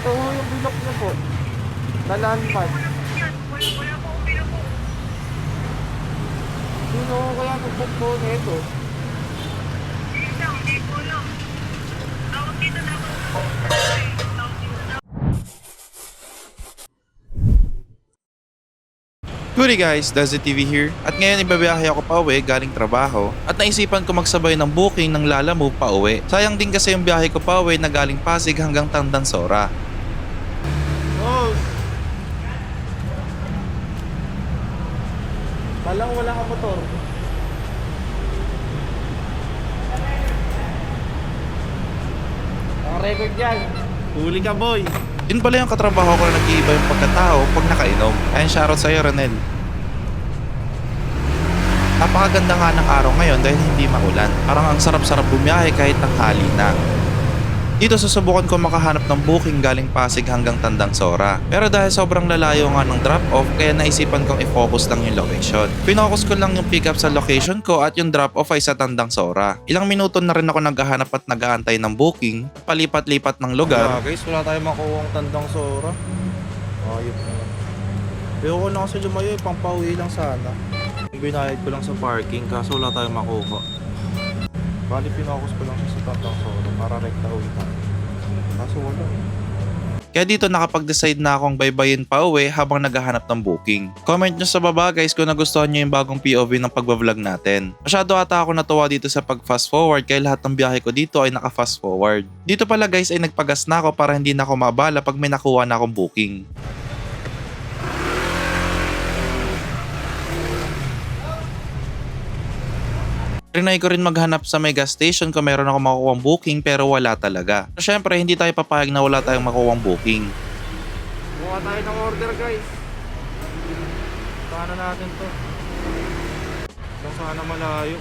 Ito ho yung bilok niya po. Na binubo. Sino ho kaya nag-book po ko na na Good guys, Dazi TV here. At ngayon ibabiyahe ako pa uwi galing trabaho at naisipan ko magsabay ng booking ng Lala Move pa uwi. Sayang din kasi yung biyahe ko pa uwi na galing Pasig hanggang Tandansora. Talang wala ka motor. Ang record yan. Huli ka boy. Yun pala yung katrabaho ko na nag-iiba yung pagkatao pag nakainom. Ayan shoutout sa'yo Renel. Napakaganda nga ng araw ngayon dahil hindi maulan. Parang ang sarap-sarap bumiyahe kahit tanghali na. Dito susubukan ko makahanap ng booking galing Pasig hanggang Tandang Sora. Pero dahil sobrang lalayo nga ng drop-off kaya naisipan kong i-focus lang yung location. Pinocus ko lang yung pick-up sa location ko at yung drop-off ay sa Tandang Sora. Ilang minuto na rin ako naghahanap at nag-aantay ng booking, palipat-lipat ng lugar. Ah, guys, wala tayong makuha ang tandang sora. Ayop naman. Ayoko na kasi lumayo, eh, pang pauwi lang sana. Binayad ko lang sa parking, kaso wala tayong makuha. Bali, pinokus ko lang siya sa tandang sora para rekta uwi tayo. Kaso wala. Kaya dito nakapag-decide na akong baybayin pa uwi habang naghahanap ng booking. Comment nyo sa baba guys kung nagustuhan nyo yung bagong POV ng pagbablog natin. Masyado ata ako natuwa dito sa pag fast forward kaya lahat ng biyahe ko dito ay naka fast forward. Dito pala guys ay nagpagas na ako para hindi na ako mabala pag may nakuha na akong booking. Trinay ko rin maghanap sa may gas station kung meron ako makukuha booking pero wala talaga. Siyempre hindi tayo papayag na wala tayong makukuha booking. Kuha tayo ng order guys. Paano natin to? Kung sana malayo.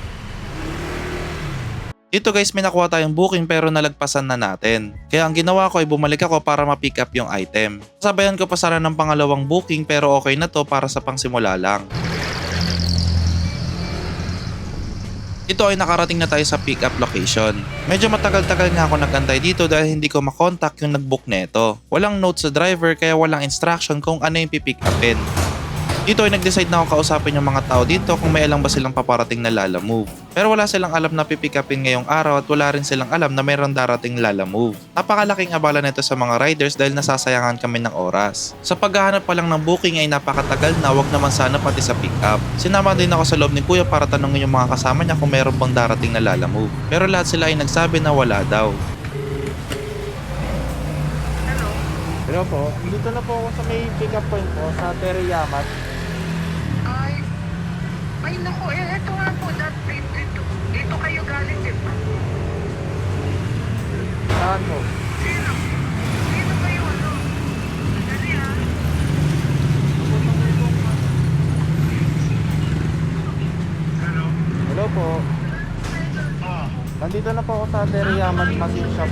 Dito guys may nakuha tayong booking pero nalagpasan na natin. Kaya ang ginawa ko ay bumalik ako para ma-pick up yung item. Sabayan ko pa sana ng pangalawang booking pero okay na to para sa pangsimula lang. Ito ay nakarating na tayo sa pick up location. Medyo matagal-tagal nga ako nagantay dito dahil hindi ko makontak yung nagbook neto. Walang note sa driver kaya walang instruction kung ano yung pipick upin. Dito ay nag-decide na ako kausapin yung mga tao dito kung may alam ba silang paparating na Lala Move. Pero wala silang alam na pipick upin ngayong araw at wala rin silang alam na mayroong darating Lala Move. Napakalaking abala nito sa mga riders dahil nasasayangan kami ng oras. Sa paghahanap pa lang ng booking ay napakatagal na wag naman sana pati sa pick up. Sinama din ako sa loob ni Kuya para tanungin yung mga kasama niya kung mayroon bang darating na Lala Move. Pero lahat sila ay nagsabi na wala daw. Hello? Pero po, dito na po ako sa may pick up point po sa Teriyamat. Ay, naku, eh, eto nga po, that, dito, dito kayo galing, di ba? Saan mo? Sino? Sino kayo, ano? Dali ah. Hello? Hello po. Oh, Nandito na po ako sa Teriyamat Machine Shop.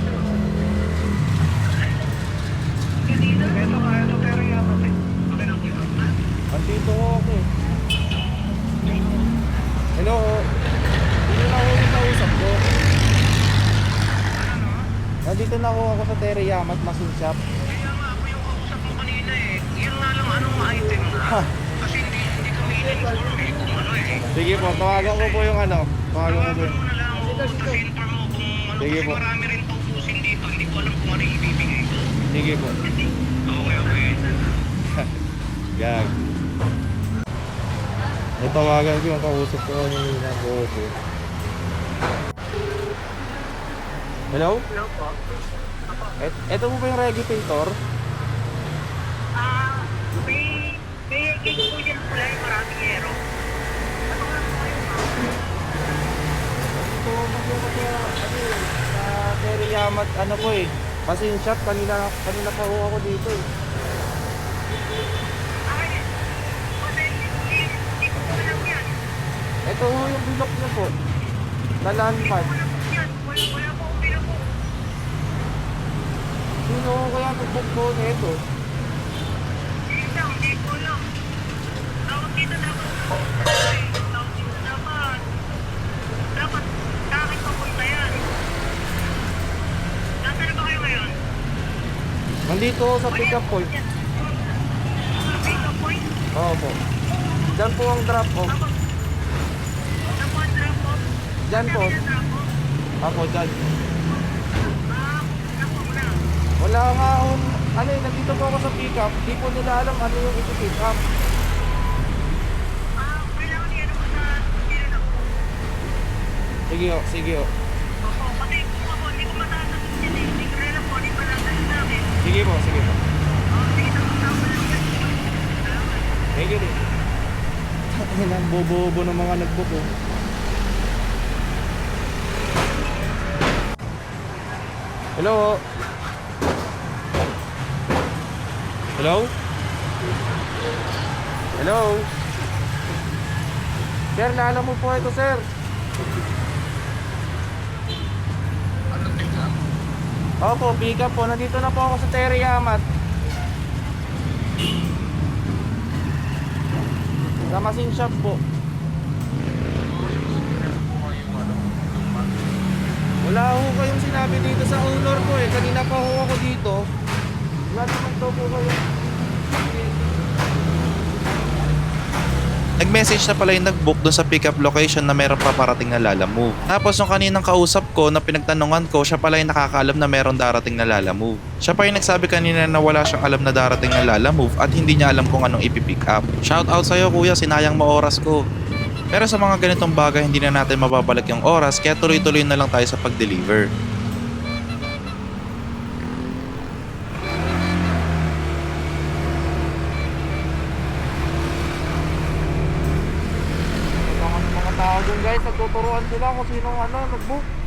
kanina, eto ka, eto pero yaman eh. Nandito ko ako eh. Hello. Hindi na ako yung kausap ko. Nandito na ako ako sa Teriyamat Machine Shop. Kaya nga, ako yung kausap mo kanina eh. Yun nga lang, anong item na? Ha. Kasi hindi, hindi kami in-inform eh kung ano eh. Sige po, tawagan ko po yung ano. Tawagan ko po Tawagan mo na lang ako, kasi inform mo kung ano Sige kasi po. marami rin tutusin dito. Hindi ko alam kung ano yung ibibigay ko. Sige po. Okay, okay. Gag. May tawagan ko yung kausap ko kanina po. Hello? Hello po. Et, eto po ba yung regulator? Ah, may, may ganyan po dyan pula yung maraming yero. Ano nga po ma'am? Ito, kasi ako sa, ano eh, sa Teriyamat, ano po eh. Shop, kanina, kanina pa ho ako dito eh. Ay, kasi hindi, hindi ko po alam yan. Ito ho yung bilok niya po. Na landmark. Sino ho kaya nag-book po ko na ngayon? Nandito sa pick up point. Pick up point. Oo po. Diyan po ang drop off. Diyan po. Ako dyan. Wala nga akong, ano eh, nandito po ako sa pick up. Di po nila alam ano yung iti-pick up. Kailangan i-ano ko sa sino na po. Sige o, sige o. Hindi. Hindi hindi akin. Sige po, sige po. Oh. Thank you din. Ang bobo-bobo ng mga nagbook Hello? Hello? Hello? Sir, lala mo po ito, sir. Opo, pick up po. Nandito na po ako sa Terry Amat. Sa machine shop po. Wala ho kayong sinabi dito sa owner ko eh. Kanina pa ho ako dito. Wala naman daw po kayo. Nag-message na pala yung nag-book dun sa pickup location na meron pa parating na Lala Move. Tapos yung kaninang kausap ko na pinagtanungan ko, siya pala yung nakakaalam na meron darating na Lala Move. Siya pa yung nagsabi kanina na wala siyang alam na darating na Lala Move at hindi niya alam kung anong ipipick up. Shout out sa'yo kuya, sinayang mo oras ko. Pero sa mga ganitong bagay, hindi na natin mababalik yung oras kaya tuloy-tuloy na lang tayo sa pag-deliver. Mga, tao dun guys, nagtuturuan sila kung sino ano, nag-book.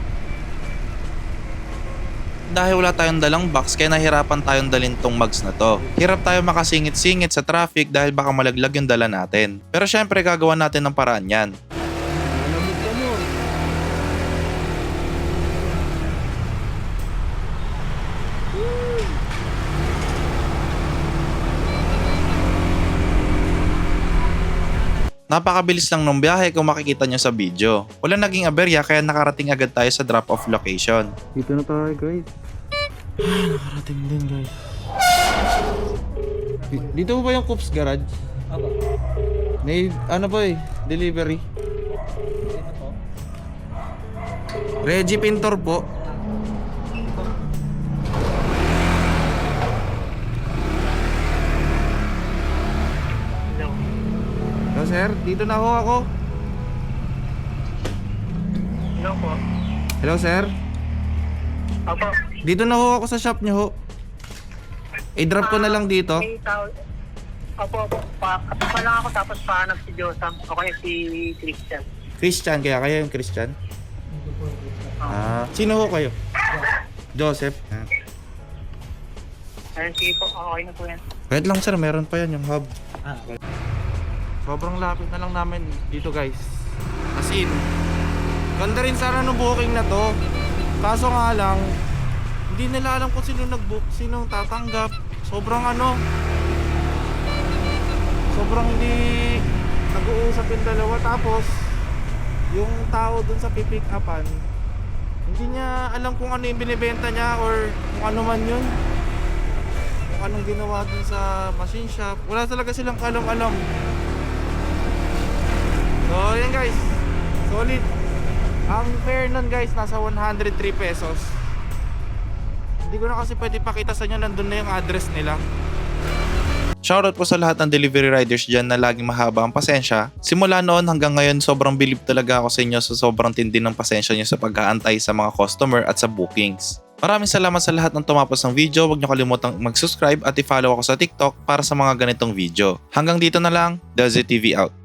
Dahil wala tayong dalang box kaya nahirapan tayong dalhin tong mugs na to. Hirap tayo makasingit-singit sa traffic dahil baka malaglag yung dala natin. Pero syempre gagawa natin ng paraan yan. Napakabilis lang ng biyahe kung makikita nyo sa video. Wala naging aberya kaya nakarating agad tayo sa drop-off location. Dito na tayo guys. Nakarating din guys. Di- Dito ba yung Coops Garage? Aba, May ano ba eh, delivery. dito po. Reggie Pintor po. Sir, dito na ho ako. Hello po. Hello sir, Opo. dito na ho ako sa shop niyo ho. I-drop ko na lang dito. Tao. Opo, opo. Pa, pa lang ako tapos pahanap si Josam. O kaya si Christian. Christian, kaya kayo yung Christian? Ah, sino ho kayo? Joseph. Ah. Ayun, sige po. Okay na po yan. Wait lang sir, meron pa yan yung hub. Ah, okay. Sobrang lapit na lang namin dito guys. As in, ganda rin sana nung booking na to. Kaso nga lang, hindi nila alam kung sino nag-book, sino tatanggap. Sobrang ano, sobrang hindi nag-uusap yung dalawa. Tapos, yung tao dun sa pipick upan, hindi niya alam kung ano yung binibenta niya or kung ano man yun. Kung anong ginawa dun sa machine shop. Wala talaga silang alam-alam. So, yan guys. Solid. Ang fare nun guys, nasa 103 pesos. Hindi ko na kasi pwede pakita sa inyo, nandun na yung address nila. Shoutout po sa lahat ng delivery riders dyan na laging mahaba ang pasensya. Simula noon hanggang ngayon, sobrang bilib talaga ako sa inyo sa sobrang tindi ng pasensya nyo sa pag-aantay sa mga customer at sa bookings. Maraming salamat sa lahat ng tumapos ng video. Huwag nyo kalimutang mag-subscribe at i-follow ako sa TikTok para sa mga ganitong video. Hanggang dito na lang, Does TV out.